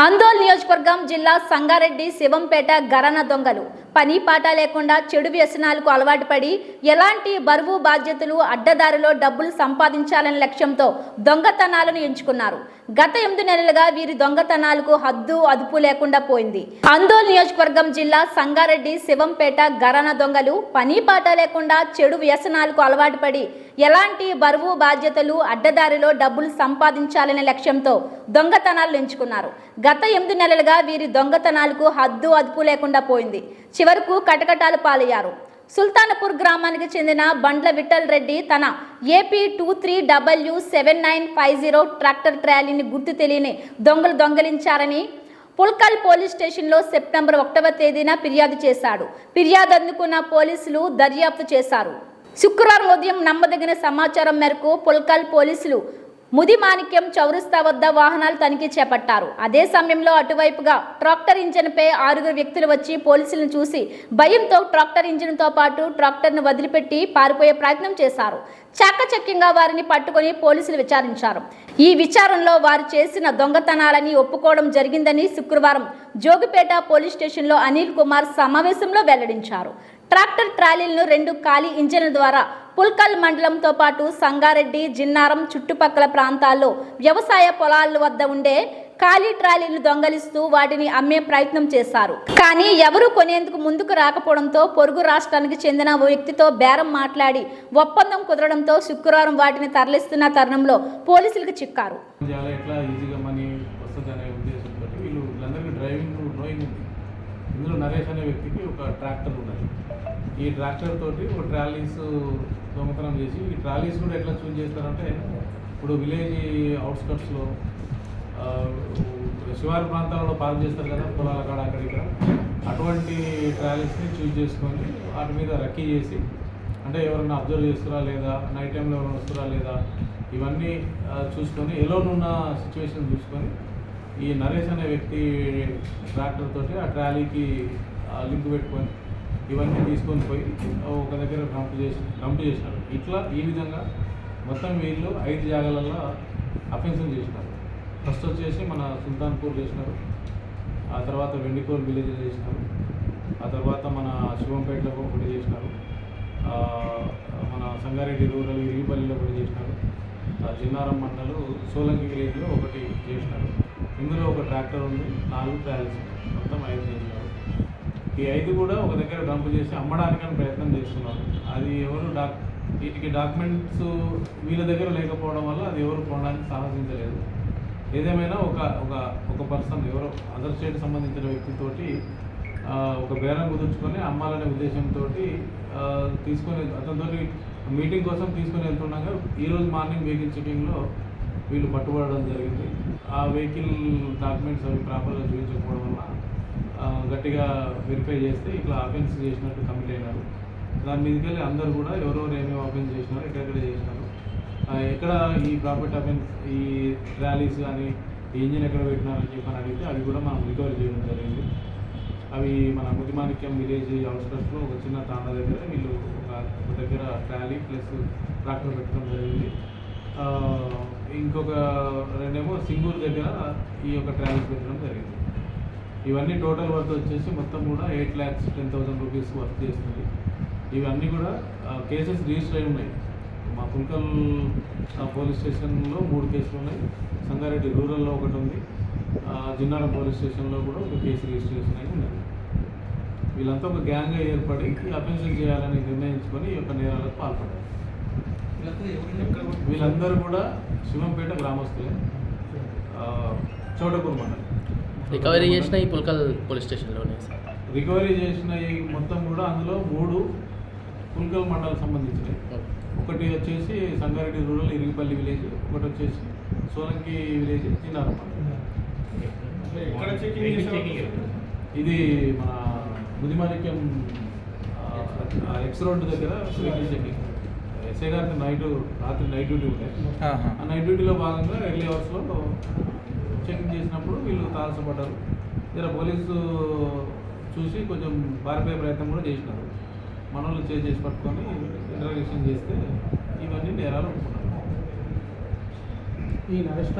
ఆందోళన నియోజకవర్గం జిల్లా సంగారెడ్డి శివంపేట గరణ దొంగలు. పని పాట లేకుండా చెడు వ్యసనాలకు అలవాటు పడి ఎలాంటి బరువు బాధ్యతలు అడ్డదారిలో డబ్బులు సంపాదించాలనే లక్ష్యంతో దొంగతనాలను ఎంచుకున్నారు. గత ఎనిమిది నెలలుగా వీరి దొంగతనాలకు హద్దు అదుపు లేకుండా పోయింది. ఆందోళన నియోజకవర్గం జిల్లా సంగారెడ్డి శివంపేట గరణ దొంగలు. పని పాట లేకుండా చెడు వ్యసనాలకు అలవాటు పడి ఎలాంటి బరువు బాధ్యతలు అడ్డదారిలో డబ్బులు సంపాదించాలనే లక్ష్యంతో దొంగతనాలు ఎంచుకున్నారు. గత ఎనిమిది నెలలుగా వీరి దొంగతనాలకు హద్దు అదుపు లేకుండా పోయింది. చివరకు కటకటాలు పాలయ్యారు. సుల్తానపూర్ గ్రామానికి చెందిన బండ్ల విఠల్ రెడ్డి తన AP two three W seven nine five zero tractor ట్రాలీని గుర్తు తెలియని దొంగలు దొంగలించారని పుల్కల్ పోలీస్ స్టేషన్లో సెప్టెంబర్ ఒకటవ తేదీన ఫిర్యాదు చేశాడు. ఫిర్యాదు అందుకున్న పోలీసులు దర్యాప్తు చేశారు. శుక్రవారం ఉదయం నమ్మదగిన సమాచారం మేరకు పుల్కల్ పోలీసులు ముదిమాణిక్యం చౌరస్తా వద్ద వాహనాలు తనిఖీ చేపట్టారు. అదే సమయంలో అటువైపుగా ట్రాక్టర్ ఇంజిన్పై ఆరుగురు వ్యక్తులు వచ్చి పోలీసులను చూసి భయంతో ట్రాక్టర్ ఇంజిన్తో పాటు ట్రాక్టర్ను వదిలిపెట్టి పారిపోయే ప్రయత్నం చేశారు. చాకచక్యంగా వారిని పట్టుకొని పోలీసులు విచారించారు. ఈ విచారణలో వారు చేసిన దొంగతనాలని ఒప్పుకోవడం జరిగిందని శుక్రవారం జోగిపేట పోలీస్ స్టేషన్లో అనిల్ కుమార్ సమావేశంలో వెల్లడించారు. ట్రాక్టర్ ట్రాలీలను రెండు ఖాళీ ఇంజన్ల ద్వారా పుల్కల్ మండలంతో పాటు సంగారెడ్డి జిన్నారం చుట్టుపక్కల ప్రాంతాల్లో వ్యవసాయ పొలాల వద్ద ఉండే ఖాళీ ట్రాలీలు దొంగలిస్తూ వాటిని అమ్మే ప్రయత్నం చేశారు. కానీ ఎవరూ కొనేందుకు ముందుకు రాకపోవడంతో పొరుగు రాష్ట్రానికి చెందిన ఓ వ్యక్తితో బేరం మాట్లాడి ఒప్పందం కుదరడంతో శుక్రవారం వాటిని తరలిస్తున్న తరుణంలో పోలీసులకు చిక్కారు. ఇందులో నరేష్ అనే వ్యక్తికి ఒక ట్రాక్టర్ ఉన్నది. ఈ ట్రాక్టర్ తోటి ఒక ట్రాలీస్ దొంగతనం చేసి ఈ ట్రాలీస్ కూడా ఎట్లా చూజ్ చేస్తారంటే ఇప్పుడు విలేజ్ అవుట్స్కట్స్లో శివారు ప్రాంతాలలో పార్క్ చేస్తారు కదా పొలాల కాడ అక్కడ ఇక్కడ. అటువంటి ట్రాలీస్ని చూజ్ చేసుకొని వాటి మీద రక్కీ చేసి అంటే ఎవరైనా అబ్జర్వ్ చేస్తారా లేదా నైట్ టైంలో ఎవరైనా వస్తారా లేదా ఇవన్నీ చూసుకొని ఎలోనున్న ఉన్న సిచ్యువేషన్ చూసుకొని ఈ నరేష్ అనే వ్యక్తి ట్రాక్టర్ తోటి ఆ ట్రాలీకి లింక్ పెట్టుకొని ఇవన్నీ తీసుకొని పోయి ఒక దగ్గర డంప్ చేసి డంప్ చేసినారు ఇట్లా ఈ విధంగా మొత్తం వీళ్ళు ఐదు జాగాలలో అఫెన్షన్ చేసినారు. ఫస్ట్ వచ్చేసి మన సుల్తాన్పూర్ చేసినారు. ఆ తర్వాత వెండికోల్ విలేజ్ చేసినారు. ఆ తర్వాత మన శివంపేటలో ఒకటి చేసినారు. మన సంగారెడ్డి రూరల్ ఇరిగిపల్లిలో ఒకటి చేసినారు. ఆ, జిన్నారం మండలు సోలంకి విలేజ్లో ఒకటి చేసినారు. ఇందులో ఒక ట్రాక్టర్ ఉంది నాలుగు ట్రావెల్స్ మొత్తం ఐదు చేసినారు ఈ ఐదు కూడా ఒక దగ్గర డంప్ చేసి అమ్మడానికని ప్రయత్నం చేస్తున్నారు. అది ఎవరు డాక్ వీటికి డాక్యుమెంట్స్ వీళ్ళ దగ్గర లేకపోవడం వల్ల అది ఎవరు కొనడానికి సాహసించలేదు. ఏదేమైనా ఒక ఒక ఒక పర్సన్ ఎవరో అదర్ స్టేట్ సంబంధించిన వ్యక్తితోటి ఒక బేరం కుదుర్చుకొని అమ్మాలనే ఉద్దేశంతో తీసుకొని అతనితో మీటింగ్ కోసం తీసుకొని వెళ్తుండగా ఈరోజు మార్నింగ్ వెహికల్ చెకింగ్లో వీళ్ళు పట్టుబడడం జరిగింది. ఆ వెహికల్ డాక్యుమెంట్స్ అవి ప్రాపర్గా చూపించకపోవడం వల్ల గట్టిగా వెరిఫై చేస్తే ఇట్లా అఫెన్స్ చేసినట్టు కంప్లీట్ అయినారు. దాని మీదకి వెళ్ళి అందరూ కూడా ఎవరెవరు ఏమేమి అఫెన్స్ చేసినారు ఎక్కడెక్కడ చేసినారు. ఎక్కడ ఈ ప్రాపర్టీ అఫెన్స్ ఈ ర్యాలీస్ కానీ ఈ ఇంజిన్ ఎక్కడ పెట్టినారని చెప్పని అడిగితే అవి కూడా మనం రికవరీ చేయడం జరిగింది. అవి మన ముదిమాణిక్యం విలేజ్ అవుట్స్కట్స్లో ఒక చిన్న తాండ దగ్గర వీళ్ళు ఒక దగ్గర ట్రాలీ ప్లస్ ట్రాక్టర్ పెట్టడం జరిగింది. ఇంకొక రెండేమో సింగూరు దగ్గర ఈ యొక్క ట్రావెల్స్ పెట్టడం జరిగింది. ఇవన్నీ టోటల్ వర్త్ వచ్చేసి మొత్తం కూడా eight lakhs ten thousand rupees worth చేస్తుంది. ఇవన్నీ కూడా కేసెస్ రిజిస్టర్ అయి ఉన్నాయి. మా పుల్కల్ పోలీస్ స్టేషన్లో మూడు కేసులు ఉన్నాయి. సంగారెడ్డి రూరల్లో ఒకటి ఉంది. జిన్నారం పోలీస్ స్టేషన్లో కూడా ఒక కేసు రిజిస్ట్రేషన్ అయి ఉన్నది. వీళ్ళంతా ఒక గ్యాంగ్గా ఏర్పడి ఈ అఫెన్షన్ చేయాలని నిర్ణయించుకొని ఈ యొక్క నేరాలకు పాల్పడ్డారు. వీళ్ళందరూ కూడా శివంపేట గ్రామస్తులే. ఆ, చోటకూరు మండలం. రికవరీ చేసిన ఈ పుల్కల్ పోలీస్ స్టేషన్లోనే. సార్ రికవరీ చేసిన ఈ మొత్తం కూడా అందులో మూడు పుల్కల్ మండలం సంబంధించినవి. ఒకటి వచ్చేసి సంగారెడ్డి రూరల్ ఇరిగిపల్లి విలేజ్ ఒకటి వచ్చేసి సోలంకి విలేజ్ చిన్నారం ఇది మన ముదిమాణిక్యం ఎక్స్ రోడ్డు దగ్గర చెకింగ్ ఎస్ఐ గారికి నైట్ రాత్రి నైట్ డ్యూటీ ఉంటాయి ఆ నైట్ డ్యూటీలో భాగంగా ఎర్లీ అవర్స్లో చెకింగ్ చేసినప్పుడు వీళ్ళు తారసపడ్డారు. జర పోలీసు చూసి కొంచెం పారిపోయే ప్రయత్నం కూడా చేసినారు. మనోళ్ళు చేసి చేసి పట్టుకొని ఇంటరాగేషన్ చేస్తే ఇవన్నీ నేరాలు ఒప్పుకున్నారు. ఈ నరేష్